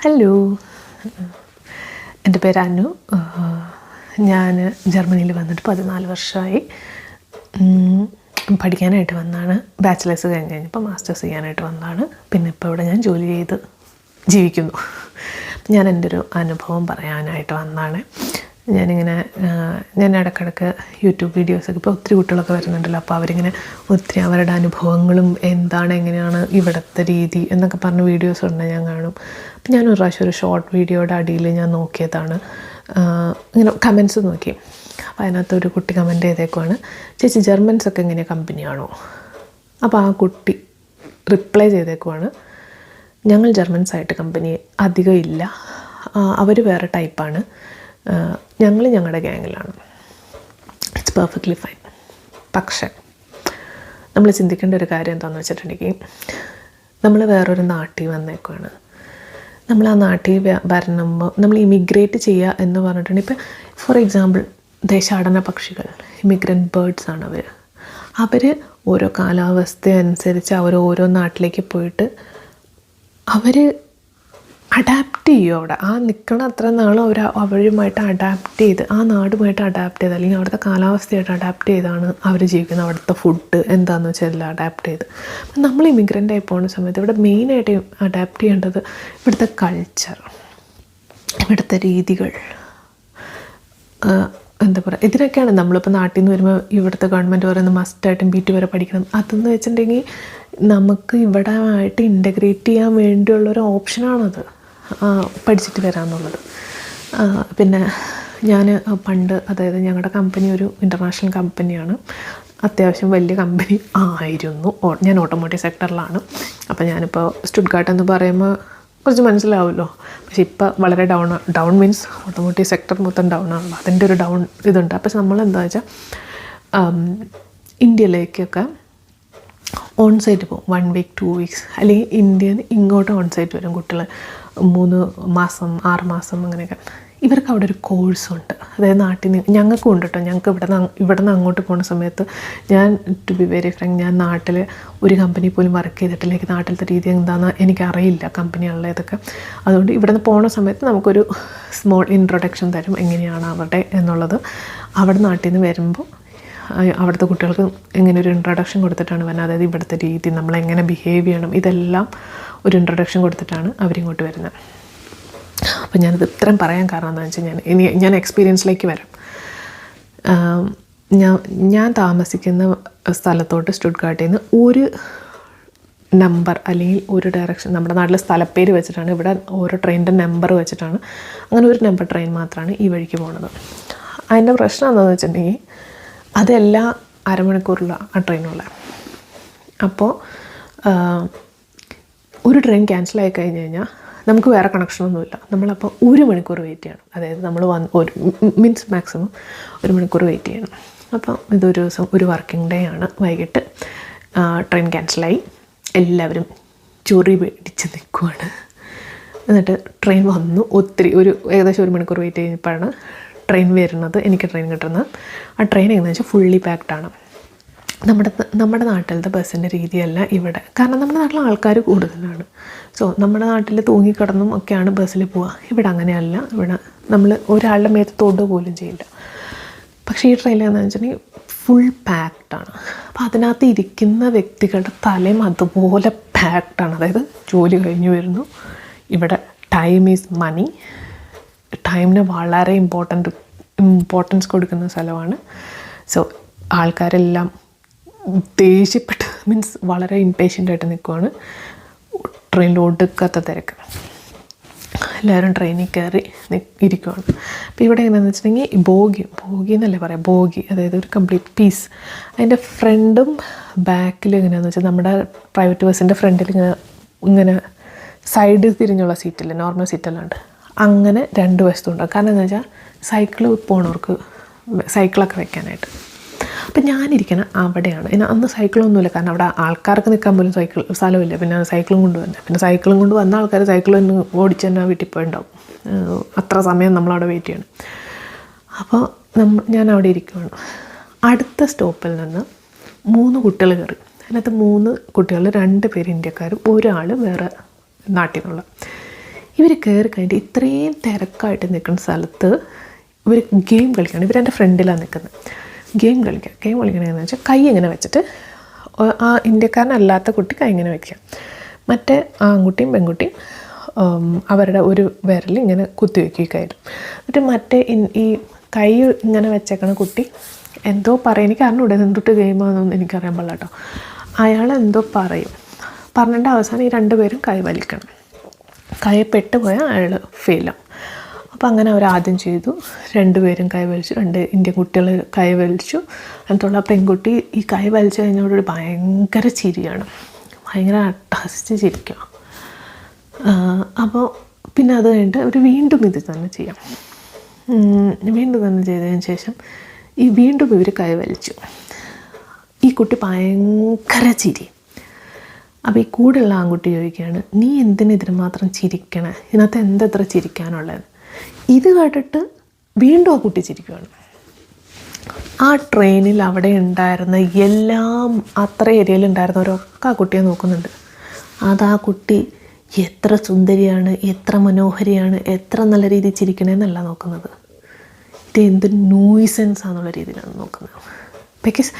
Hello എന്റെ പേര് അനു. ഞാൻ ജർമ്മനിയിൽ വന്നിട്ട് പതിനാല് വർഷമായി പഠിക്കാനായിട്ട് വന്നതാണ് ബാച്ചിലേഴ്സ് കഴിഞ്ഞ് കഴിഞ്ഞപ്പോൾ മാസ്റ്റേഴ്സ് ചെയ്യാനായിട്ട് വന്നതാണ് പിന്നെ ഇപ്പോൾ ഇവിടെ ഞാൻ ജോലി ചെയ്ത് ജീവിക്കുന്നു. ഞാൻ എന്റെ ഒരു അനുഭവം പറയാനായിട്ട് വന്നതാണ് ഞാനിങ്ങനെ ഞാൻ ഇടയ്ക്കിടയ്ക്ക് യൂട്യൂബ് വീഡിയോസൊക്കെ ഇപ്പോൾ ഒത്തിരി കുട്ടികളൊക്കെ വരുന്നുണ്ടല്ലോ. അപ്പോൾ അവരിങ്ങനെ ഒത്തിരി അവരുടെ അനുഭവങ്ങളും എന്താണ് എങ്ങനെയാണ് ഇവിടുത്തെ രീതി എന്നൊക്കെ പറഞ്ഞ വീഡിയോസ് ഉണ്ടെങ്കിൽ ഞാൻ കാണും. അപ്പം ഞാൻ ഒരു പ്രാവശ്യം ഒരു ഷോർട്ട് വീഡിയോയുടെ അടിയിൽ ഞാൻ നോക്കിയതാണ്. ഇങ്ങനെ കമൻസ് നോക്കി. അപ്പോൾ അതിനകത്ത് ഒരു കുട്ടി കമന്റ് ചെയ്തേക്കുവാണ്. ചേച്ചി ജർമ്മൻസൊക്കെ എങ്ങനെയാണ് കമ്പനിയാണോ? അപ്പോൾ ആ കുട്ടി റിപ്ലൈ ചെയ്തേക്കുവാണ്. ഞങ്ങൾ ജർമ്മൻസായിട്ട് കമ്പനി അധികം ഇല്ല. അവർ വേറെ ടൈപ്പാണ്. ഞങ്ങൾ ഞങ്ങളുടെ ഗ്യാങ്ങിലാണ് ഇറ്റ്സ് പെർഫെക്റ്റ്ലി ഫൈൻ പക്ഷേ നമ്മൾ ചിന്തിക്കേണ്ട ഒരു കാര്യം എന്താണെന്ന് വെച്ചിട്ടുണ്ടെങ്കിൽ നമ്മൾ വേറൊരു നാട്ടിൽ വന്നേക്കുവാണ്. നമ്മൾ ആ നാട്ടിൽ വരണമ്പോൾ നമ്മൾ ഇമിഗ്രേറ്റ് ചെയ്യുക എന്ന് പറഞ്ഞിട്ടുണ്ടെങ്കിൽ ഇപ്പോൾ ഫോർ എക്സാമ്പിൾ ദേശാടന പക്ഷികൾ ഇമിഗ്രന്റ് ബേർഡ്സ് ആണ് അവർ അവർ ഓരോ കാലാവസ്ഥ അനുസരിച്ച് അവർ ഓരോ നാട്ടിലേക്ക് പോയിട്ട് അവർ അഡാപ്റ്റ് ചെയ്യും അവിടെ. ആ നിൽക്കണ അത്ര നാളും അവർ അവരുമായിട്ട് അഡാപ്റ്റ് ചെയ്ത് ആ നാടുമായിട്ട് അഡാപ്റ്റ് ചെയ്ത് അല്ലെങ്കിൽ അവിടുത്തെ കാലാവസ്ഥയായിട്ട് അഡാപ്റ്റ് ചെയ്താണ് അവർ ജീവിക്കുന്നത്. അവിടുത്തെ ഫുഡ് എന്താണെന്ന് വെച്ചാൽ എല്ലാം അഡാപ്റ്റ് ചെയ്ത്. നമ്മൾ ഇമിഗ്രന്റ് ആയി പോകുന്ന സമയത്ത് ഇവിടെ മെയിനായിട്ട് അഡാപ്റ്റ് ചെയ്യേണ്ടത് ഇവിടുത്തെ കൾച്ചർ ഇവിടുത്തെ രീതികൾ എന്താ പറയുക ഇതിനൊക്കെയാണ് നമ്മളിപ്പോൾ നാട്ടിൽ നിന്ന് വരുമ്പോൾ ഇവിടുത്തെ ഗവൺമെന്റ് പറയുന്നത് മസ്റ്റായിട്ടും ബി ടി വരെ പഠിക്കണം. അതെന്ന് വെച്ചിട്ടുണ്ടെങ്കിൽ നമുക്ക് ഇവിടെ ആയിട്ട് ഇന്റഗ്രേറ്റ് ചെയ്യാൻ വേണ്ടിയുള്ളൊരു ഓപ്ഷനാണത് പഠിച്ചിട്ട് വരാമെന്നുള്ളത് പിന്നെ ഞാൻ പണ്ട് അതായത് ഞങ്ങളുടെ കമ്പനി ഒരു ഇന്റർനാഷണൽ കമ്പനിയാണ്. അത്യാവശ്യം വലിയ കമ്പനി ആയിരുന്നു. ഞാൻ ഓട്ടോമോട്ടീവ് സെക്ടറിലാണ് അപ്പോൾ ഞാനിപ്പോൾ സ്റ്റുഡ്ഗാർട്ട് എന്ന് പറയുമ്പോൾ കുറച്ച് മനസ്സിലാവുമല്ലോ പക്ഷെ ഇപ്പോൾ വളരെ down down means automotive sector മൊത്തം ഡൗൺ ആണല്ലോ. അതിന്റെ ഒരു ഡൗൺ ഇതുണ്ട്. അപ്പോൾ നമ്മൾ എന്താ വെച്ചാൽ ഇന്ത്യയിലേക്കൊക്കെ ഓൺ സൈറ്റ് പോകും വൺ വീക്ക് ടു വീക്സ് അല്ലെങ്കിൽ ഇന്ത്യയിൽ നിന്ന് ഇങ്ങോട്ട് ഓൺ സൈറ്റ് വരും കുട്ടികൾ മൂന്ന് മാസം ആറ് മാസം അങ്ങനെയൊക്കെ. ഇവർക്ക് അവിടെ ഒരു കോഴ്സുണ്ട് അതായത് നാട്ടിൽ നിന്ന് ഞങ്ങൾക്കും ഉണ്ട് കേട്ടോ ഞങ്ങൾക്ക് ഇവിടെ നിന്ന് ഇവിടെ നിന്ന് അങ്ങോട്ട് പോകുന്ന സമയത്ത് ഞാൻ ടു ബി വെരി ഫ്രാങ്ക് ഞാൻ നാട്ടിൽ ഒരു കമ്പനി പോലും വർക്ക് ചെയ്തിട്ടില്ല. എനിക്ക് നാട്ടിലത്തെ രീതി എന്താണെന്ന് എനിക്കറിയില്ല കമ്പനികളിലെ ഇതൊക്കെ. അതുകൊണ്ട് ഇവിടെ നിന്ന് പോകുന്ന സമയത്ത് നമുക്കൊരു സ്മോൾ ഇൻട്രൊഡക്ഷൻ തരും എങ്ങനെയാണ് അവരുടെ എന്നുള്ളത്. അവിടെ നാട്ടിൽ നിന്ന് വരുമ്പോൾ അവിടുത്തെ കുട്ടികൾക്ക് ഇങ്ങനെ ഒരു ഇൻട്രൊഡക്ഷൻ കൊടുത്തിട്ടാണ് വരുന്നത്. അതായത് ഇവിടുത്തെ രീതി നമ്മളെങ്ങനെ ബിഹേവ് ചെയ്യണം ഇതെല്ലാം ഒരു ഇൻട്രൊഡക്ഷൻ കൊടുത്തിട്ടാണ് അവരിങ്ങോട്ട് വരുന്നത്. അപ്പോൾ ഞാനിത് ഇത്രയും പറയാൻ കാരണം എന്താണെന്ന് വെച്ചാൽ ഞാൻ ഇനി ഞാൻ എക്സ്പീരിയൻസിലേക്ക് വരാം. ഞാൻ ഞാൻ താമസിക്കുന്ന സ്ഥലത്തോട്ട് സ്റ്റുഡ്ഗാട്ടിൽ നിന്ന് ഒരു നമ്പർ അല്ലെങ്കിൽ ഒരു ഡയറക്ഷൻ നമ്മുടെ നാട്ടിലെ സ്ഥലപ്പേര് വെച്ചിട്ടാണ് ഇവിടെ ഓരോ ട്രെയിനിന്റെ നമ്പർ വെച്ചിട്ടാണ് അങ്ങനെ ഒരു നമ്പർ ട്രെയിൻ മാത്രമാണ് ഈ വഴിക്ക് പോകുന്നത് അതിന്റെ പ്രശ്നം എന്താണെന്ന് വെച്ചിട്ടുണ്ടെങ്കിൽ അതെല്ലാ അരമണിക്കൂറുള്ള ആ ട്രെയിനുള്ള അപ്പോൾ ഒരു ട്രെയിൻ ക്യാൻസൽ ആയി കഴിഞ്ഞ് കഴിഞ്ഞാൽ നമുക്ക് വേറെ കണക്ഷനൊന്നുമില്ല നമ്മളപ്പോൾ ഒരു മണിക്കൂർ വെയിറ്റ് ചെയ്യണം. അതായത് നമ്മൾ വന്ന് ഒരു മീൻസ് മാക്സിമം ഒരു മണിക്കൂർ വെയിറ്റ് ചെയ്യണം. അപ്പം ഇതൊരു ദിവസം ഒരു വർക്കിംഗ് ഡേ ആണ്. വൈകിട്ട് ട്രെയിൻ ക്യാൻസലായി എല്ലാവരും ചൊറി പിടിച്ച് നിൽക്കുവാണ് എന്നിട്ട് ട്രെയിൻ വന്നു. ഒത്തിരി ഒരു ഏകദേശം ഒരു മണിക്കൂർ വെയിറ്റ് ചെയ്തപ്പോഴാണ് ട്രെയിൻ വരുന്നത് എനിക്ക് ട്രെയിൻ കിട്ടുന്നത്. ആ ട്രെയിൻ എങ്ങനെയാണെന്ന് വെച്ചാൽ ഫുള്ളി പാക്ഡാണ് നമ്മുടെ നമ്മുടെ നാട്ടിലത്തെ ബസ്സിന്റെ രീതിയല്ല ഇവിടെ. കാരണം നമ്മുടെ നാട്ടിൽ ആൾക്കാർ കൂടുതലാണ്. സോ നമ്മുടെ നാട്ടിൽ തൂങ്ങിക്കിടന്നും ഒക്കെയാണ് ബസ്സിൽ പോവുക ഇവിടെ അങ്ങനെയല്ല. ഇവിടെ നമ്മൾ ഒരാളുടെ മേത്ത് തൊടുക പോലും ചെയ്യില്ല. പക്ഷേ ഈ ട്രെയിനിലെന്ന് വെച്ചിട്ടുണ്ടെങ്കിൽ ഫുൾ പാക്ഡാണ് അപ്പോൾ അതിനകത്ത് ഇരിക്കുന്ന വ്യക്തികളുടെ തലയും അതുപോലെ പാക്ഡാണ് അതായത് ജോലി കഴിഞ്ഞു വരുന്നു. ഇവിടെ ടൈം ഈസ് മണി ടൈമിന് വളരെ ഇമ്പോർട്ടന്റ് ഇമ്പോർട്ടൻസ് കൊടുക്കുന്ന സ്ഥലമാണ്. സോ ആൾക്കാരെല്ലാം ദേഷ്യപ്പെട്ട് മീൻസ് വളരെ ഇമ്പേഷ്യന്റ് ആയിട്ട് നിൽക്കുവാണ് ട്രെയിനിൽ ഒടുക്കാത്ത തിരക്ക്. എല്ലാവരും ട്രെയിനിൽ കയറി ഇരിക്കുവാണ്. അപ്പോൾ ഇവിടെ എങ്ങനെയാണെന്ന് വെച്ചിട്ടുണ്ടെങ്കിൽ ബോഗി ബോഗി എന്നല്ലേ പറയാം? ബോഗി അതായത് ഒരു കംപ്ലീറ്റ് പീസ് അതിന്റെ ഫ്രണ്ടും ബാക്കിലും എങ്ങനെയാണെന്ന് വെച്ചാൽ നമ്മുടെ പ്രൈവറ്റ് ബസ്സിന്റെ ഫ്രണ്ടിൽ ഇങ്ങനെ ഇങ്ങനെ സൈഡിൽ തിരിഞ്ഞുള്ള സീറ്റില്ല നോർമൽ സീറ്റല്ലാണ്ട് അങ്ങനെ രണ്ട് വശത്തുണ്ടാകും കാരണം എന്താ വെച്ചാൽ സൈക്കിൾ പോണവർക്ക് സൈക്കിളൊക്കെ വെക്കാനായിട്ട്. അപ്പം ഞാനിരിക്കണ അവിടെയാണ്. പിന്നെ അന്ന് സൈക്കിളൊന്നുമില്ല കാരണം അവിടെ ആൾക്കാർക്ക് നിൽക്കാൻ പോലും സൈക്കിൾ സ്ഥലമില്ല. പിന്നെ സൈക്കിളും കൊണ്ട് വന്നത് പിന്നെ സൈക്കിളും കൊണ്ട് വന്ന ആൾക്കാർ സൈക്കിൾ തന്നെ ഓടിച്ച് തന്നെ വീട്ടിൽ പോയിണ്ടാവും. അത്ര സമയം നമ്മളവിടെ വെയിറ്റ് ചെയ്യണം. അപ്പോൾ നമ്മൾ ഞാൻ അവിടെ ഇരിക്കുകയാണ് അടുത്ത സ്റ്റോപ്പിൽ നിന്ന് മൂന്ന് കുട്ടികൾ കയറി. അതിനകത്ത് മൂന്ന് കുട്ടികൾ രണ്ട് പേര് ഇന്ത്യക്കാരും ഒരാൾ വേറെ നാട്ടിൽ നിന്നുള്ള ഇവർ കയറി കഴിഞ്ഞിട്ട് ഇത്രയും തിരക്കായിട്ട് നിൽക്കുന്ന സ്ഥലത്ത് ഇവർ ഗെയിം കളിക്കുകയാണ്. ഇവരെന്റെ ഫ്രണ്ടിലാണ് നിൽക്കുന്നത്. ഗെയിം കളിക്കുക ഗെയിം കളിക്കണമെന്ന് വെച്ചാൽ കൈ ഇങ്ങനെ വെച്ചിട്ട് ആ ഇന്ത്യക്കാരനല്ലാത്ത കുട്ടി കൈ ഇങ്ങനെ വെക്കുക മറ്റേ ആൺകുട്ടിയും പെൺകുട്ടിയും അവരുടെ ഒരു വിരൽ ഇങ്ങനെ കുത്തി വെക്കും ഈ കയ്യിൽ എന്നിട്ട് മറ്റേ ഈ കൈ ഇങ്ങനെ വെച്ചേക്കണ കുട്ടി എന്തോ പറയും. എനിക്ക് അറിഞ്ഞൂടെ എന്തൊട്ട് ഗെയിമാണെന്നൊന്നും എനിക്കറിയാൻ പാടില്ല കേട്ടോ. അയാൾ എന്തോ പറയും. പറഞ്ഞിട്ട് അവസാനം ഈ രണ്ടുപേരും കൈ വലിക്കണം. കൈ പെട്ടുപോയാൽ അയാൾ ഫെയിലാവും അപ്പോൾ അങ്ങനെ അവർ ആദ്യം ചെയ്തു. രണ്ടുപേരും കൈ വലിച്ചു. രണ്ട് ഇന്ത്യൻ കുട്ടികൾ കൈ വലിച്ചു. എന്നിട്ടുള്ള പെൺകുട്ടി ഈ കൈ വലിച്ചു കഴിഞ്ഞോടൊരു ഭയങ്കര ചിരിയാണ്. ഭയങ്കര അട്ടഹസിച്ച് ചിരിക്കുക അപ്പോൾ പിന്നെ അത് കഴിഞ്ഞിട്ട് അവർ വീണ്ടും ഇത് തന്നെ ചെയ്യാം. വീണ്ടും തന്നെ ചെയ്തതിന് ശേഷം ഈ വീണ്ടും ഇവർ കൈ വലിച്ചു. ഈ കുട്ടി ഭയങ്കര ചിരി. അപ്പോൾ ഈ കൂടെയുള്ള ആൺകുട്ടി ചോദിക്കുകയാണ് നീ എന്തിനു ഇതിന് മാത്രം ചിരിക്കണേ? ഇതിനകത്ത് എന്തെത്ര ചിരിക്കാനുള്ളത്? ഇത് കേട്ടിട്ട് വീണ്ടും ആ കുട്ടി ചിരിക്കുകയാണ് ആ ട്രെയിനിൽ അവിടെ ഉണ്ടായിരുന്ന എല്ലാം അത്ര ഏരിയയിൽ ഉണ്ടായിരുന്നവരൊക്കെ ആ കുട്ടിയെ നോക്കുന്നുണ്ട്. അത് ആ കുട്ടി എത്ര സുന്ദരിയാണ് എത്ര മനോഹരിയാണ് എത്ര നല്ല രീതിയിൽ ചിരിക്കണേന്നല്ല നോക്കുന്നത്. ഇത് എന്ത് നോയ്സൻസ് ആണെന്നുള്ള രീതിയിലാണ് നോക്കുന്നത്. ബിക്കോസ്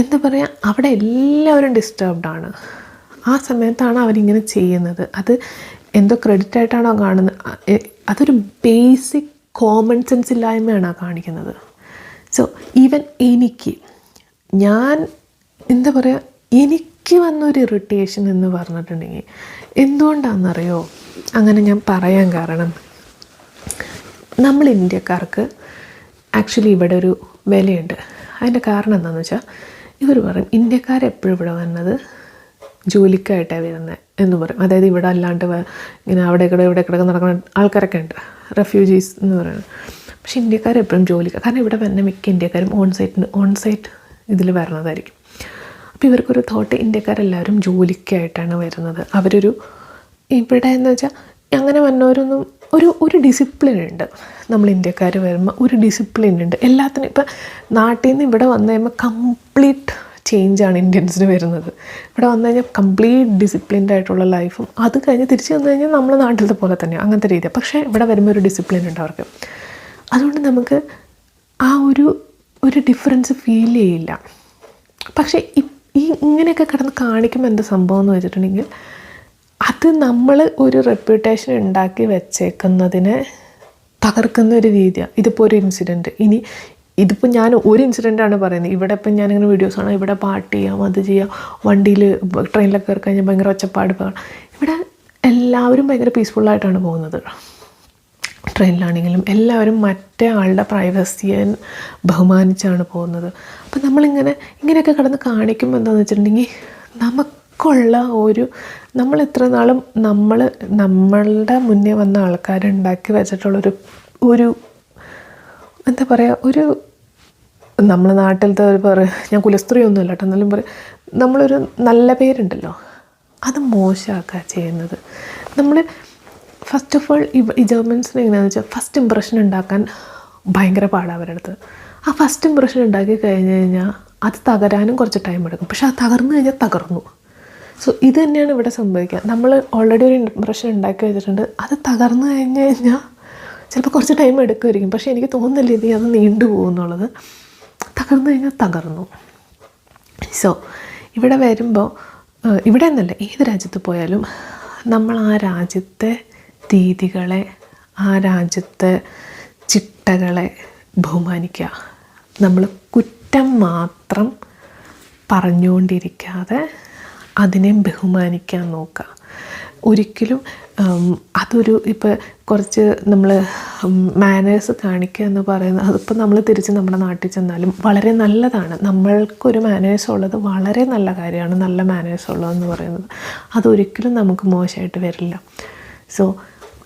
എന്താ പറയുക അവിടെ എല്ലാവരും ഡിസ്റ്റർബ്ഡ് ആണ്. ആ സമയത്താണ് അവരിങ്ങനെ ചെയ്യുന്നത്. അത് എന്തോ ക്രെഡിറ്റ് ആയിട്ടാണോ കാണുന്നത് അതൊരു ബേസിക് കോമൺ സെൻസ് ഇല്ലായ്മയാണ് ആ കാണിക്കുന്നത്. സോ ഈവൻ എനിക്ക് ഞാൻ എന്താ പറയുക എനിക്ക് വന്നൊരു ഇറിറ്റേഷൻ എന്ന് പറഞ്ഞിട്ടുണ്ടെങ്കിൽ എന്തുകൊണ്ടാണെന്നറിയോ? അങ്ങനെ ഞാൻ പറയാൻ കാരണം നമ്മൾ ഇന്ത്യക്കാർക്ക് ആക്ച്വലി ഇവിടെ ഒരു വിലയുണ്ട്. അതിന്റെ കാരണം എന്താണെന്ന് വെച്ചാൽ ഇവർ പറയും ഇന്ത്യക്കാരെപ്പോഴും ഇവിടെ വന്നത് ജോലിക്കായിട്ടാണ് വരുന്നത്. എന്ന് പറയും. അതായത് ഇവിടെ അല്ലാണ്ട് ഇങ്ങനെ അവിടെ ഇവിടെ ഇവിടെ കിടക്കുന്ന നടക്കുന്ന ആൾക്കാരൊക്കെ ഉണ്ട്. റെഫ്യൂജീസ് എന്ന് പറയുന്നത് പക്ഷേ ഇന്ത്യക്കാർ എപ്പോഴും ജോലിക്കാർ കാരണം ഇവിടെ വരുന്ന മിക്ക ഇന്ത്യക്കാരും ഓൺ സൈറ്റ് ഓൺ സൈറ്റ് ഇതിൽ വരണതായിരിക്കും. അപ്പോൾ ഇവർക്കൊരു തോട്ട് ഇന്ത്യക്കാരെല്ലാവരും ജോലിക്കായിട്ടാണ് വരുന്നത്. അവരൊരു ഇവിടെ എന്ന് വെച്ചാൽ അങ്ങനെ വന്നവരൊന്നും ഒരു ഒരു ഡിസിപ്ലിൻ ഉണ്ട്. നമ്മൾ ഇന്ത്യക്കാർ വരുമ്പോൾ ഒരു ഡിസിപ്ലിൻ ഉണ്ട്. എല്ലാത്തിനും ഇപ്പം നാട്ടിൽ നിന്ന് ഇവിടെ വന്നു കഴിയുമ്പോൾ കംപ്ലീറ്റ് ചേഞ്ചാണ് ഇന്ത്യൻസിന് വരുന്നത്. ഇവിടെ വന്നു കഴിഞ്ഞാൽ കംപ്ലീറ്റ് ഡിസിപ്ലിൻഡ് ആയിട്ടുള്ള ലൈഫും അത് കഴിഞ്ഞ് തിരിച്ച് വന്നു കഴിഞ്ഞാൽ നമ്മൾ നാട്ടിലത്തെ പോലെ തന്നെ അങ്ങനത്തെ രീതി പക്ഷേ ഇവിടെ വരുമ്പോൾ ഒരു ഡിസിപ്ലിൻ ഉണ്ട് അവർക്ക്. അതുകൊണ്ട് നമുക്ക് ആ ഒരു ഒരു ഡിഫറൻസ് ഫീൽ ചെയ്യില്ല. പക്ഷേ ഈ ഇങ്ങനെയൊക്കെ കിടന്ന് കാണിക്കുമ്പോൾ എന്താ സംഭവം എന്ന് വെച്ചിട്ടുണ്ടെങ്കിൽ അത് നമ്മൾ ഒരു റെപ്യൂട്ടേഷൻ ഉണ്ടാക്കി വെച്ചേക്കുന്നതിനെ തകർക്കുന്ന ഒരു രീതിയാണ് ഇതിപ്പോൾ ഒരു ഇൻസിഡന്റ് ഇനി ഇതിപ്പോൾ ഞാൻ ഒരു ഇൻസിഡന്റാണ് പറയുന്നത്. ഇവിടെ ഇപ്പം ഞാനിങ്ങനെ വീഡിയോസ് കാണാം. ഇവിടെ പാട്ട് ചെയ്യാം അത് ചെയ്യാം. വണ്ടിയിൽ ട്രെയിനിലൊക്കെ കയറി കഴിഞ്ഞാൽ ഭയങ്കര ഒച്ചപ്പാട് ഇവിടെ എല്ലാവരും ഭയങ്കര പീസ്ഫുള്ളായിട്ടാണ് പോകുന്നത്. ട്രെയിനിലാണെങ്കിലും എല്ലാവരും മറ്റേ ആളുടെ പ്രൈവസിയെ ബഹുമാനിച്ചാണ് പോകുന്നത്. അപ്പം നമ്മളിങ്ങനെ ഇങ്ങനെയൊക്കെ കടന്ന് കാണിക്കുമ്പോൾ എന്താണെന്ന് വെച്ചിട്ടുണ്ടെങ്കിൽ നമുക്കുള്ള ഒരു നമ്മൾ ഇത്ര നാളും നമ്മൾ നമ്മളുടെ മുന്നേ വന്ന ആൾക്കാരുണ്ടാക്കി വെച്ചിട്ടുള്ളൊരു ഒരു എന്താ പറയുക ഒരു നമ്മളെ നാട്ടിലത്തെ ഒരു പറ ഞാൻ കുലസ്ത്രീ ഒന്നും കേട്ടോ എന്നാലും പറയും നമ്മളൊരു നല്ല പേരുണ്ടല്ലോ. അത് മോശമാക്കുക ചെയ്യുന്നത്. നമ്മൾ ഫസ്റ്റ് ഓഫ് ഓൾ ഈ ജർമ്മൻസിന് എങ്ങനെയാണെന്ന് വെച്ചാൽ ഫസ്റ്റ് ഇമ്പ്രഷൻ ഉണ്ടാക്കാൻ ഭയങ്കര പാടാണ് അവരുടെ അടുത്ത് ആ ഫസ്റ്റ് ഇമ്പ്രഷൻ ഉണ്ടാക്കി കഴിഞ്ഞ് കഴിഞ്ഞാൽ അത് തകരാനും കുറച്ച് ടൈം എടുക്കും. പക്ഷെ അത് തകർന്നു കഴിഞ്ഞാൽ തകർന്നു. സോ ഇത് തന്നെയാണ് ഇവിടെ സംഭവിക്കുക. നമ്മൾ ഓൾറെഡി ഒരു ഇമ്പ്രഷൻ ഉണ്ടാക്കി വെച്ചിട്ടുണ്ട്. അത് തകർന്നു കഴിഞ്ഞ് കഴിഞ്ഞാൽ ചിലപ്പോൾ കുറച്ച് ടൈം എടുക്കുമായിരിക്കും. പക്ഷേ എനിക്ക് തോന്നുന്നില്ല ഇനി അത് നീണ്ടു പോകുന്നുള്ളത്. തകർന്നു കഴിഞ്ഞാൽ തകർന്നു. സോ ഇവിടെ വരുമ്പോൾ ഇവിടെ എന്നല്ല ഏത് രാജ്യത്ത് പോയാലും നമ്മൾ ആ രാജ്യത്തെ രീതികളെ ആ രാജ്യത്തെ ചിട്ടകളെ ബഹുമാനിക്കുക. നമ്മൾ കുറ്റം മാത്രം പറഞ്ഞുകൊണ്ടിരിക്കാതെ അതിനെ ബഹുമാനിക്കാൻ നോക്കുക. ഒരിക്കലും അതൊരു ഇപ്പോൾ കുറച്ച് നമ്മൾ മാനേഴ്സ് കാണിക്കുക എന്ന് പറയുന്നത് അതിപ്പോൾ നമ്മൾ തിരിച്ച് നമ്മുടെ നാട്ടിൽ ചെന്നാലും വളരെ നല്ലതാണ്. നമ്മൾക്കൊരു മാനേഴ്സ് ഉള്ളത് വളരെ നല്ല കാര്യമാണ് നല്ല മാനേഴ്സ് ഉള്ളതെന്ന് പറയുന്നത്. അതൊരിക്കലും നമുക്ക് മോശമായിട്ട് വരില്ല. സോ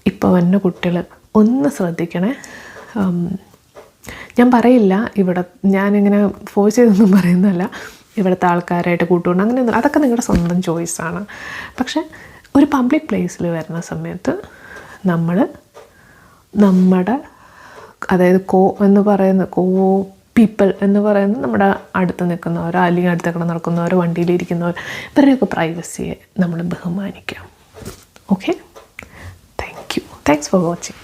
ഇപ്പോൾ വന്ന കുട്ടികൾ ഒന്ന് ശ്രദ്ധിക്കണേ. ഞാൻ പറയില്ല ഇവിടെ ഞാനിങ്ങനെ ഫോഴ്സ് ചെയ്തൊന്നും പറയുന്നതല്ല. ഇവിടുത്തെ ആൾക്കാരായിട്ട് കൂട്ടുകൊണ്ട് അങ്ങനെയൊന്നും അതൊക്കെ നിങ്ങളുടെ സ്വന്തം ചോയ്സാണ് പക്ഷെ ഒരു പബ്ലിക് പ്ലേസിൽ വരുന്ന സമയത്ത് നമ്മൾ നമ്മുടെ അതായത് കോ എന്ന് പറയുന്ന കോ പീപ്പിൾ എന്ന് പറയുന്ന നമ്മുടെ അടുത്ത് നിൽക്കുന്നവരോ അല്ലെങ്കിൽ അടുത്തൊക്കെ നടക്കുന്നവരോ വണ്ടിയിലിരിക്കുന്നവർ ഇവരുടെയൊക്കെ പ്രൈവസിയെ നമ്മൾ ബഹുമാനിക്കാം. Okay thank you thanks for watching